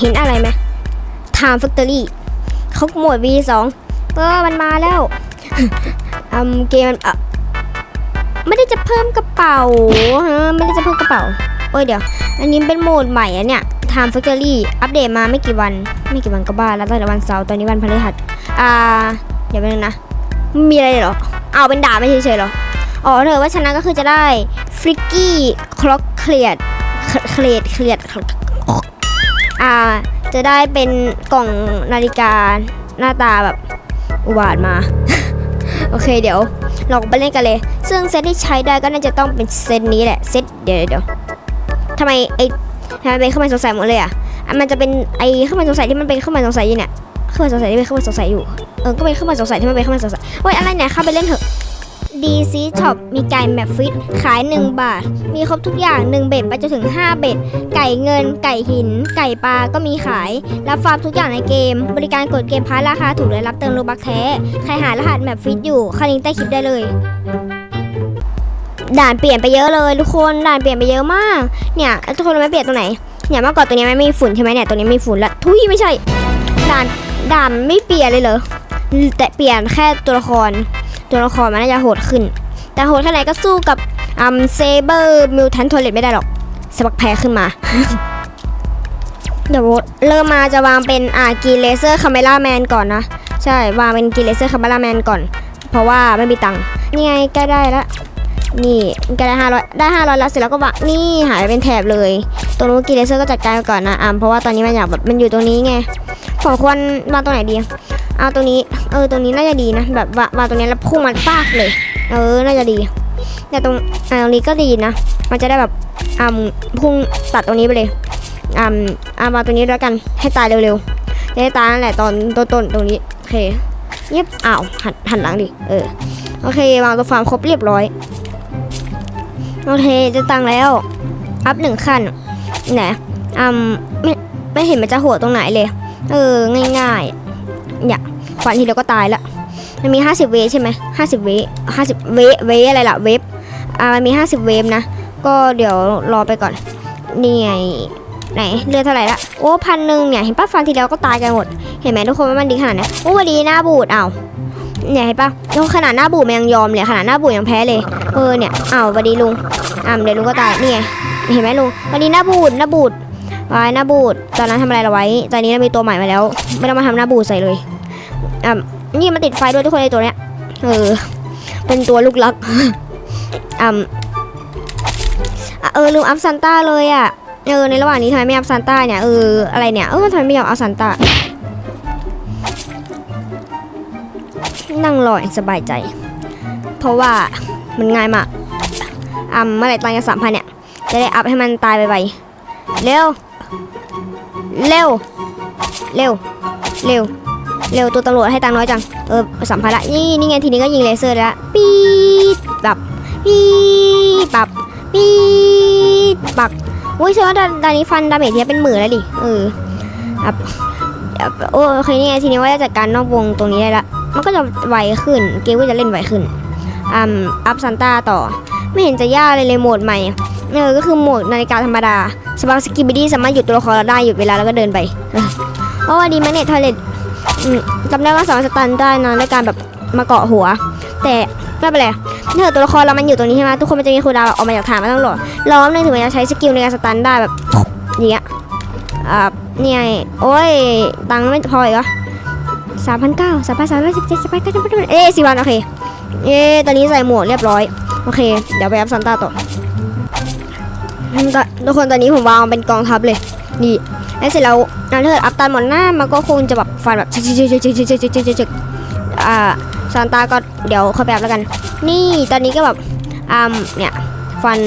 เห็นอะไรไหม Time Factory เขาโหมด V2 เออมันมาแล้วอืมเกมมันอะไม่ได้จะเพิ่มกระเป๋าฮะไม่ได้จะเพิ่มกระเป๋าโอ้ยเดี๋ยว อันนี้เป็นโหมดใหม่อะเนี่ย Time Factory อัปเดตมาไม่กี่วัน ไม่กี่วันก็บ้าแล้วตั้งแต่วันเสาร์ตอนนี้วันพฤหัสอ่าเดี๋ยวไปบนึงนะ มีอะไรเหรอ เอาเป็นด่าไม่เฉยๆเหรอ อ๋อเธอว่าชนะก็คือจะได้ฟริกกี้คล็อกเคลียดเคลียดเคลียด อ่าจะได้เป็นกล่องนาฬิกาหน้าตาแบบอุบาทมา โอเคเดี๋ยวเราไปเล่นกันเลย ซึ่งเซตที่ใช้ได้ก็น่าจะต้องเป็นเซตนี้แหละเซตเดี๋ยวเดี๋ยวทำไมไอทำไมเป็นเครื่องหมายสงสัยหมดเลยอะอะมันจะเป็นไอเครื่องหมายสงสัยที่มันเป็นเครื่องหมายสงสัยอยู่เนี่ยเครื่องหมายสงสัยที่เป็นเครื่องหมายสงสัยอยู่เออก็เป็นเครื่องหมายสงสัยที่มันเป็นเครื่องหมายสงสัยเฮ้ยอะไรเนี่ยเข้าไปเล่นเถอะ DC Shop มีไก่แมฟฟิตขาย 1 บาท มีครบทุกอย่าง 1 เบ็ดไปจนถึง 5 เบ็ด ไก่เงิน ไก่หิน ไก่ปลาก็มีขาย รับฟาร์มทุกอย่างในเกม บริการกดเกมพาร์ราคาถูกเลยรับเติมโลบักแท้ ใครหารหัสแมฟฟิตอยู่เข้าลิงก์ใต้คลิปได้เลยด่านเปลี่ยนไปเยอะเลยทุกคนด่านเปลี่ยนไปเยอะมาก เนี่ยแล้วทุกคนรู้ไม่เปลี่ยนตรงไหนเนี่ยเมื่อก่อนตัวนี้ไม่มีฝุ่นใช่ไหมเนี่ยตัวนี้มีฝุ่นละทุยไม่ใช่ด่านด่านไม่เปลี่ยนเลยเหรอแต่เปลี่ยนแค่ตัวละคร ตัวละครมันน่าจะโหดขึ้น แต่โหดแค่ไหนก็สู้กับอัมเซเบอร์มิวทันโทเลตไม่ได้หรอกสปักแพ้ขึ้นมา เดี๋ยวเริ่มมาจะวางเป็นอ่ากีเลเซอร์คาเมล่าแมนก่อนนะ ใช่วางเป็นกีเลเซอร์คาเมล่าแมนก่อน เพราะว่าไม่มีตังค์นี่ไงใกล้ได้แล้วนี่กล้ได้ห้าร้อยได้ห้าร้อยแล้วเสร็จแล้วก็วางนี่หายไปเป็นแถบเลยตรงนู้นกีเลเซอร์ก็จัดการก่อนนะอ่าเพราะว่าตอนนี้มันอยากแบบมันอยู่ตรงนี้ไงผมควรวางตรงไหนดี เอาตรงนี้ เออตรงนี้น่าจะดีนะ แบบว่าวางตรงนี้แล้วพุ่งมันปากเลย เออ น่าจะดี แต่ตรงอ่าตรงนี้ก็ดีนะ มันจะได้แบบอ่าพุ่งตัดตรงนี้ไปเลยอ่าอ่ามาตรงนี้แล้วกันให้ตายเร็วๆจะให้ตายนั่นแหละตอนต้นๆตรงนี้โอเคเย็บอ้าวหันหันหลังดิเออโอเควางตัวฟาร์มครบเรียบร้อยโอเคจะตังแล้ว อัพหนึ่งขั้นไหนอ่าไม่ไม่เห็นมันจะโหดตรงไหนเลย เออ ง่ายๆเนี่ย ฟันทีเดียวก็ตายละมันมี 50 เวใช่ไหม50เวฟ50เวเวอะไรล่ะเวฟอ่ามันมี 50 เวฟนะ ก็เดี๋ยวรอไปก่อนนี่ไงไหนเลือดเท่าไหร่ละโอ้พันหนึ่งเนี่ยเห็นป้าฟันทีเดียวก็ตายกันหมด เห็นไหมทุกคนว่ามันดีขนาดไหนโอ้วันดีหน้าบูดเอ้าเนี่ยเห็นปะแล้วขนาดหน้าบูดมันยังยอมเลยขนาดหน้าบูดยังแพ้เลยเออเนี่ยเอ้าววันดีลุงอ่าเดี๋ยวลุงก็ตายนี่ไงเห็นไหมลุงวันดีหน้าบูดหน้าบูดวายหน้าบูดตอนนั้นทำอะไรเราไว้ ตอนนี้เรามีตัวใหม่มาแล้ว ไม่ต้องมาทำหน้าบูดใส่เลย อ่านี่มันติดไฟด้วยทุกคนในตัวเนี้ย เออ เป็นตัวลูกลักอ่าอะเออลืมอัพซันต้าเลยอะ เออในระหว่างนี้ทำไมไม่อัพซันต้าเนี่ยเอออะไรเนี่ยเออทำไมไม่ยอมเอาซันต้า นั่งรออย่างสบายใจ เพราะว่ามันง่ายมากอ่าเมื่อไหร่ตังค์จะสามพันเนี่ย จะได้อัพให้มันตายไปไวๆเร็ว เร็ว เร็ว เร็ว เร็วตัวตำรวจให้ตังน้อยจัง เออสัมภาระนี่นี่ไงทีนี้ก็ยิงเลเซอร์แล้วปี๊ดปับปี๊ดปับปี๊ดปักอุ้ยเชื่อว่าดานดานนี้ฟันดาเมจเทียเป็นหมื่นแล้วดิ เอออับอับโอเคนี่ไงทีนี้ว่าจะจัดการนอกวงตรงนี้ได้ละ มันก็จะไวขึ้น เกมก็จะเล่นไวขึ้นอัมอัพซันต้าต่อ ไม่เห็นจะยากเลยเลยโหมดใหม่ เออ ก็คือโหมดนาฬิกาธรรมดาสปาร์สกิบิดี้สามารถหยุดตัวละครเราได้หยุดเวลาแล้วก็เดินไปเออเพราะว่าดีแมกเนตทอเลต จำได้ว่าสามารถสตันได้นะด้วยการแบบมาเกาะหัว แต่ไม่เป็นไรถ้าเกิดตัวละครเรามันอยู่ตรงนี้ใช่ไหมทุกคนมันจะมีคูลดาวน์แบบออกมาจากฐานมันต้องโหลดล้อมหนึ่งถึงมันจะใช้สกิลในการสตันได้แบบอย่างเงี้ยอ่านี่ไงโอ้ยตังค์ไม่พออีกเหรอสามพันเก้าสามพันสามร้อยสิบเจ็ดสามพันเก้าเอ๊ะสี่วันโอเคเอ๊ะตอนนี้ใส่หมวกเรียบร้อยโอเค เดี๋ยวไปอัพซันต้าต่ออืมก็ทุกคนตอนนี้ผมวางเป็นกองทัพเลยนี่ แล้วเสร็จแล้วถ้าเกิดอัพตันหมดหน้ามันก็คงจะแบบฟันแบบชึกชึกชึกชึกชึกชึกชึกชึกชึกอ่าซานตาก็เดี๋ยวเขาไปอัพแล้วกัน นี่ตอนนี้ก็แบบอ่าเนี่ยฟัน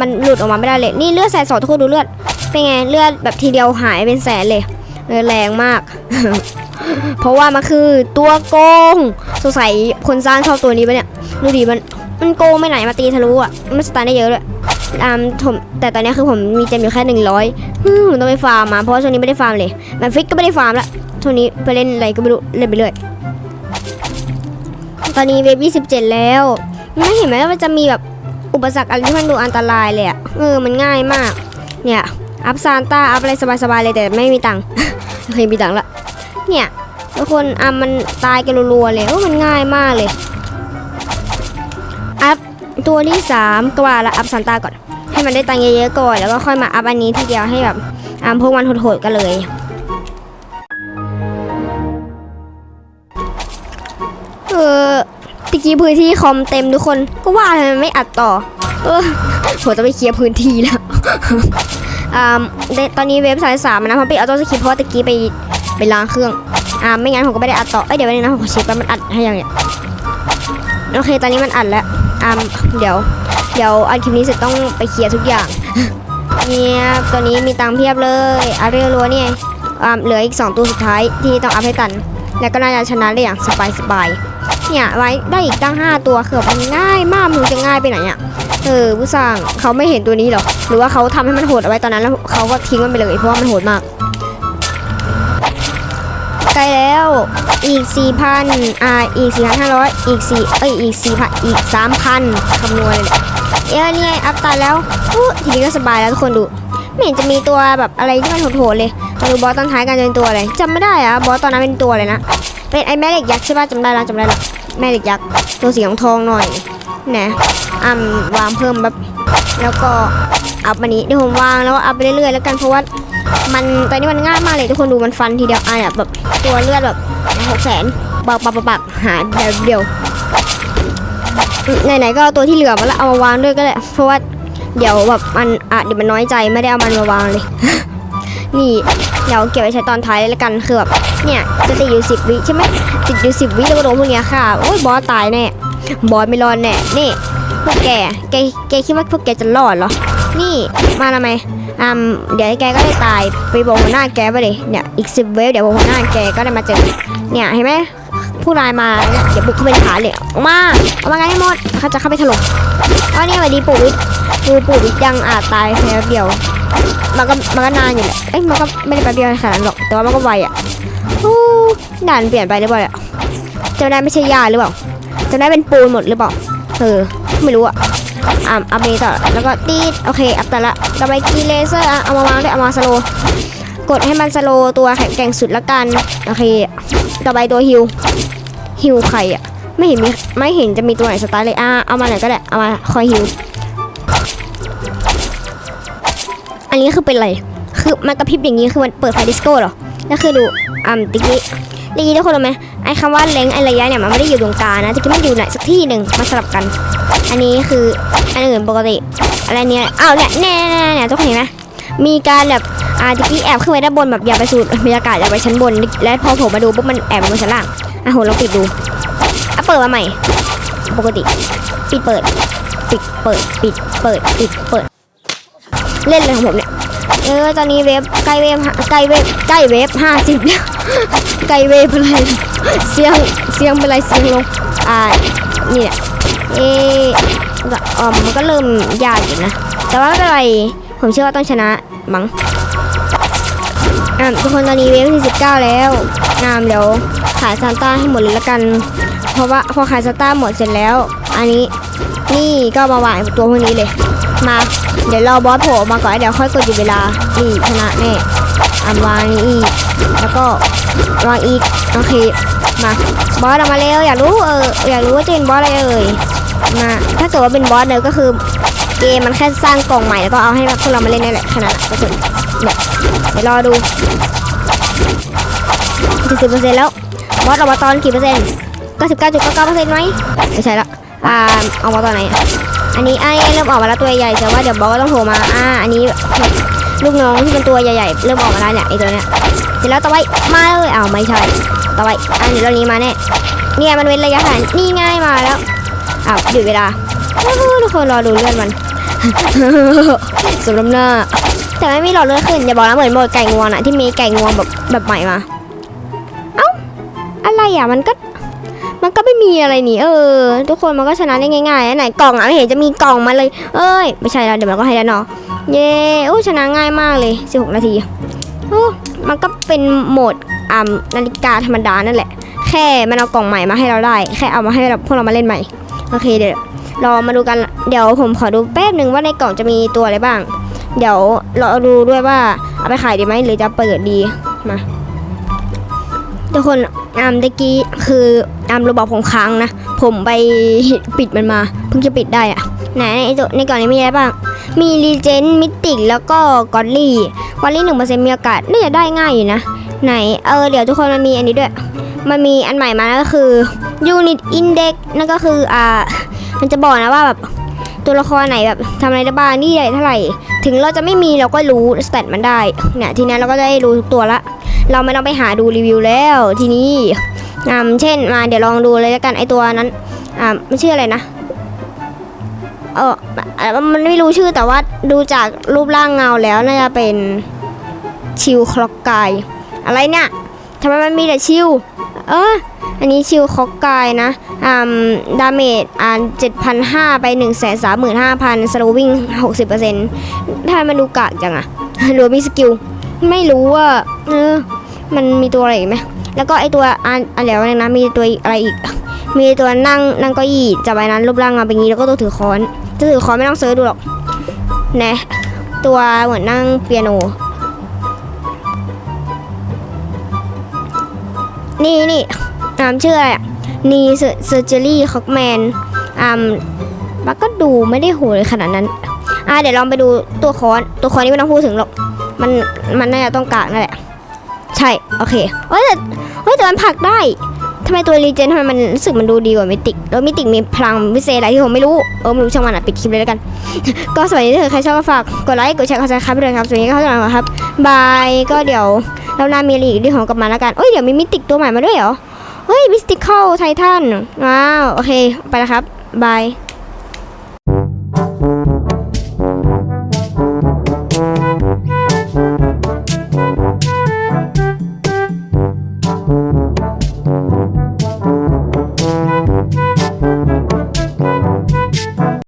มันหลุดออกมาไม่ได้เลยนี่เลือดแสนสองทุกคนดูเลือดเป็นไงเลือดแบบทีเดียวหายเป็นแสนเลยเออแรงมาก เพราะว่ามันคือตัวโกงสงสัยคนสร้างชอบตัวนี้ปะเนี่ยดูดิมันมันโกงไม่ไหนมาตีทะลุอะมันสตาร์ได้เยอะเลย อ่าผมแต่ตอนนี้คือผมมีเจมอยู่แค่หนึ่งร้อยฮึ่มผมต้องไปฟาร์มมาเพราะช่วงนี้ไม่ได้ฟาร์มเลยแมนฟิกก็ไม่ได้ฟาร์มละช่วงนี้ไปเล่นอะไรก็ไม่รู้เล่นไปเรื่อยตอนนี้เวฟยี่สิบเจ็ดแล้วไม่เห็นไหมว่ามันจะมีแบบอุปสรรคอะไรที่มันดูอันตรายเลยอะเออมันง่ายมาก เนี่ยอัพซานต้าอัพอะไรสบายๆเลยแต่ไม่มีตังค์เคมีตังค์ละเนี่ยทุกคนอะมันตายกันรัวๆเลยโอ้มันง่ายมากเลยอัพตัวที่สามกว่าละอัพซานต้าก่อน มันได้ตังค์เยอะๆก่อน แล้วก็ค่อยมาอัพอันนี้ทีเดียวให้แบบอ่าพวกมันโหดๆกันเลยเออตะกี้พื้นที่คอมเต็มทุกคนก็ว่าทำไมไม่อัดต่อ เออผมจะไปเคลียร์พื้นที่แล้วอ่าตอนนี้เว็บสายสามนะผมไปเอาตัวสคริปเพราะตะกี้ไปไปล้างเครื่องอ่าไม่งั้นผมก็ไม่ได้อัดต่อเอ้ยเดี๋ยวไปบนึงนะผมเช็คว่ามันอัดให้ยังเนี่ยโอเค ตอนนี้มันอัดแล้วอ่าเดี๋ยว เดี๋ยวอัดคลิปนี้เสร็จต้องไปเคลียร์ทุกอย่าง เนี่ยตัวนี้มีตังเพียบเลยอัพเรรัวๆนี่ไงอ่าเหลืออีก 2 ตัวสุดท้ายที่ต้องอัพให้ตัน แล้วก็น่าจะชนะได้อย่างสบายๆเนี่ยไว้ได้อีกตั้ง 5 ตัวคือบมันง่ายมากมันจะง่ายไปไหนอะเออผู้สร้างเขาไม่เห็นตัวนี้หรอหรือว่าเขาทำให้มันโหดเอาไว้ตอนนั้นแล้วเขาก็ทิ้งมันไปเลยเพราะว่ามันโหดมากใกล้แล้วอีก 4,000 อ่า อีก 4,500 อีก 4 เอ้ย อีก 4,000 อีก 3,000 คำนวณเลยแหละ เอ้ยเนี่ยอัพตาแล้วอู้ทีนี้ก็สบายแล้วทุกคนดู ไม่เห็นจะมีตัวแบบอะไรที่มันโหดๆเลยมาดูบอสตอนท้ายกันจะเป็นตัวอะไรจำไม่ได้อะบอสตอนนั้นเป็นตัวอะไรนะ เป็นไอ้แม่เหล็กยักษ์ใช่ป่ะจำได้แล้วจำได้แล้วแม่เหล็กยักษ์ตัวสีทองทองหน่อยนะอ่ำวางเพิ่มแบบแล้วก็อัพมันนี้เดี๋ยวผมวางแล้วก็อัพไปเรื่อยๆแล้วกันเพราะว่ามันตอนนี้มันง่ายมากเลยทุกคนดูมันฟันทีเดียวอะแบบตัวเลือดแบบหกแสนปักปักปักหายเดียวเดียว ไหนๆก็เอาตัวที่เหลือมาละเอามาวางด้วยก็ได้เพราะว่าเดี๋ยวแบบมันอะเดี๋ยวมันน้อยใจไม่ได้เอามันมาวางเลย นี่เดี๋ยวเก็บไว้ใช้ตอนท้ายเลยละกันคือแบบเนี่ยจะติดอยู่สิบวิใช่ไหมติดอยู่สิบวิแล้วก็โดนพวกเนี้ยค่ะโอ้ยบอสตายแน่บอสไม่รอดแน่นี่พวกแกแกแกคิดว่าพวกแกจะรอดเหรอ นี่มาทำไมอ่าเดี๋ยวแกก็ได้ตายไปบอกหัวหน้าแกไปเลยเนี่ยอีกสิบเวฟเดี๋ยวบอกหัวหน้าแกก็ได้มาเจอเนี่ยเห็นไหม ผู้ร้ายมาเนี่ยเดี๋ยวบุกเข้าไปในฐานเลยออกมาเอามากันให้หมดเขาจะเข้าไปถล่มอ๋อเนี่ยสวัสดีปู่วิทย์คือปู่วิทย์ยังอาจตายแค่เดียว มันก็มันก็นานอยู่แหละเอ้ยมันก็ไม่ได้แป๊บเดียวขนาดนั้นหรอกแต่ว่ามันก็ไวอะโอ้ด่านเปลี่ยนไปหรือเปล่าเนี่ยจำได้ไม่ใช่ยาหรือเปล่าจำได้เป็นปูนหมดหรือเปล่าเออไม่รู้อะอ่าอัพนี้ต่อแล้วก็ตีดโอเคอัพแต่ละต่อไปกีเลเซอร์อะเอามาวางด้วยเอามาสโล กดให้มันสโลตัวแข็งแกร่งสุดละกัน โอเคต่อไปตัวฮิวฮิวใครอะ ไม่เห็นมีไม่เห็นจะมีตัวไหนสตาร์เลยอะเอามาไหนก็ได้ เอามาคอยฮิว อันนี้คือเป็นอะไร คือมันกระพริบอย่างนี้คือมันเปิดไฟดิสโก้เหรอ แล้วคือดูอ่าตะกี้ตะกี้ทุกคนรู้ไหมไอ้คำว่าเล้งไอ้ระยะเนี่ยมันไม่ได้อยู่ตรงกลางนะตะมันอยู่ไหนสักที่หนึ่งมาสลับกัน อันนี้คืออันอื่นปกติ อะไรเนี่ยอ้าวเนี่ยแน่แน่แน่ทุกคนเห็นไหม มีการแบบอาตะกี้แอบขึ้นไปด้านบนแบบอย่าไปสูดบรรยากาศอย่าไปชั้นบน แล้วพอผมมาดูปุ๊บมันแอบมาบนชั้นล่างอะโหลองปิดดูอะเปิดมาใหม่ ปกติปิดเปิดปิดเปิดปิดเปิดปิดเปิด เล่นเลยของผมเนี่ยเออตอนนี้เวฟใกล้เวฟใกล้เวฟใกล้เวฟห้าสิบแล้วใกล้เวฟอะไรเสียงเสียงเป็นไรเสียงลงอ่านี่แหละเอออ๋อมันก็เริ่มยากอยู่นะ แต่ว่าไม่เป็นไร ผมเชื่อว่าต้องชนะมั้งอะทุกคนตอนนี้เวฟที่สิบเก้าแล้วงามเดี๋ยวขายซานต้าให้หมดเลยละกัน เพราะว่าพอขายซานต้าหมดเสร็จแล้ว อันนี้นี่ก็มาวางตัวพวกนี้เลย มา เดี๋ยวรอบอสโผล่มาก่อนเดี๋ยวค่อยกดหยุดเวลานี่ชนะแน่อาวางนี่อีกแล้วก็วางอีกโอเคมาบอสออกมาเร็วอยากรู้เอออยากรู้ว่าจะเป็นบอสอะไรเอ่ยมาถ้าเกิดว่าเป็นบอสเนี่ยก็คือ เกมมันแค่สร้างกล่องใหม่แล้วก็เอาให้พวกเรามาเล่นนี่แหละขนาดก็สุนี่ยเดี๋ยวรอดูจะสิบเปอร์เซ็นต์แล้วบอสออกมาตอนกี่เปอร์เซ็นต์ก็สิบเก้าจุดเก้าเก้าเปอร์เซ็นต์ไหมไม่ใช่ละอ่าเอามาตอนไหนอันนี้ไอ้เริ่มออกมาแล้วตัวใหญ่แต่ว่าเดี๋ยวบอสก็ต้องโผล่มาอ่าอันนี้ลูกน้องที่เป็นตัวใหญ่ๆเริ่มออกมาแล้วเนี่ยไอ้ตัวเนี้ยเสร็จแล้วต่อไปมาเลยอ้าวไม่ใช่ต่อไปอันนี้เรานี้มาแน่เนี่ยมันเว้นระยะห่างนี่ง่ายมาแล้วอ้าวหยุดเวลาทุกคนรอดูเลื่อนมัน สมน้ำหน้า แต่ไม่มีหลอดเลือดขึ้นอย่าบอกนะเหมือนโหมดไก่งวงอะที่มีไก่งวงแบบแบบใหม่มา เอ้า อะไรอะมันก็ มันก็ไม่มีอะไรนี่ เออ ทุกคนมันก็ชนะได้ง่ายๆไหนกล่องอะไม่เห็นจะมีกล่องมาเลย เอ้ย ไม่ใช่แล้วเดี๋ยวมันก็ให้แล้วเนาะเย้โอ้ชนะง่ายมากเลย 16 นาทีโอ้มันก็เป็นโหมดอ่านาฬิกาธรรมดานั่นแหละ แค่มันเอากล่องใหม่มาให้เราได้ แค่เอามาให้เราพวกเรามาเล่นใหม่ โอเคเดี๋ยว รอมาดูกัน เดี๋ยวผมขอดูแป๊บหนึ่งว่าในกล่องจะมีตัวอะไรบ้าง เดี๋ยวเราดูด้วยว่าเอาไปขายดีไหมหรือจะเปิดดี มา ทุกคนอามตะกี้คืออามระบอกผมค้างนะ ผมไปปิดมันมา เพิ่งจะปิดได้อะไหนในตัวในกล่องนี้มีอะไรบ้าง มีรีเจนมิติกแล้วก็กอลลี่กอลลี่หนึ่งเปอร์เซ็นต์มีโอกาสน่าจะได้ง่ายอยู่นะ ไหน เออ เดี๋ยวทุกคนมันมีอันนี้ด้วย มันมีอันใหม่มาก็คือ Unit Index นั่นก็คืออ่า มันจะบอกนะว่าแบบตัวละครไหนแบบทำอะไรได้บ้างนี่ใหญ่เท่าไหร่ ถึงเราจะไม่มีเราก็รู้สเตตมันได้เนี่ยทีนี้เราก็ได้รู้ทุกตัวละ เราไม่ต้องไปหาดูรีวิวแล้วทีนี้อ่าเช่นมาเดี๋ยวลองดูเลยแล้วกันไอตัวนั้นอ่าไมันชื่ออะไรนะเอออะมันไม่รู้ชื่อแต่ว่าดูจากรูปร่างเงาแล้วน่าจะเป็นชิวคล็อกกายอะไรเนี่ยทำไมมันมีแต่ชิว เออ อันนี้ชิวคล็อกกายนะอ่าดาเมจอ่าน7,500ไป1 3 5 0 0 0สโลวิ่ง60%ถ้ามันดูกากจังอะหรือว่ามีสกิล ไม่รู้ว่าเออมันมีตัวอะไรอีกไหมแล้วก็ไอตัวอันอันแล้วนึงนะมีตัวอะไรอีก มีตัวนั่งนั่งก้อี้จับใบนั้นรูปร่างเงาเป็นงี้แล้วก็ตัวถือค้อนจะถือค้อนไม่ต้องเซิร์ชดูหรอกนะตัวเหมือนนั่งเปียโน นี่นี่ อ่ามชื่ออะไรอะนีเซอร์เจอรี่คอกแมนอ่ามมันก็ดูไม่ได้โหดเลยขนาดนั้น อ่าเดี๋ยวลองไปดูตัวคอนตัวคอนนี่ไม่ต้องพูดถึงหรอก มันมันน่าจะต้องกากนั่นแหละ ใช่ โอเคเฮ้ยแต่เฮ้ยแต่มันผลักได้ทำไมตัวรีเจนทำไมมันรู้สึกมันดูดีกว่ามิติกแล้วมิติกมีพลังพิเศษอะไรที่ผมไม่รู้ เออไม่รู้ช่างมันอะปิดคลิปเลยแล้วกัน ก็สวัสดีถ้าเกิดใครชอบก็ฝากกดไลค์กดแชร์กดซับสไครป์ไปเลยครับสวัสดีก็เท่านั้นครับบายก็เดี๋ยวเรานามีอะไรอีกที่ของกลับมาแล้วกันเอ้ยเดี๋ยวมีมิติกตัวใหม่มาด้วยเหรอ เฮ้ยมิสติคอลไททันว้าว โอเค ไปแล้วครับ บาย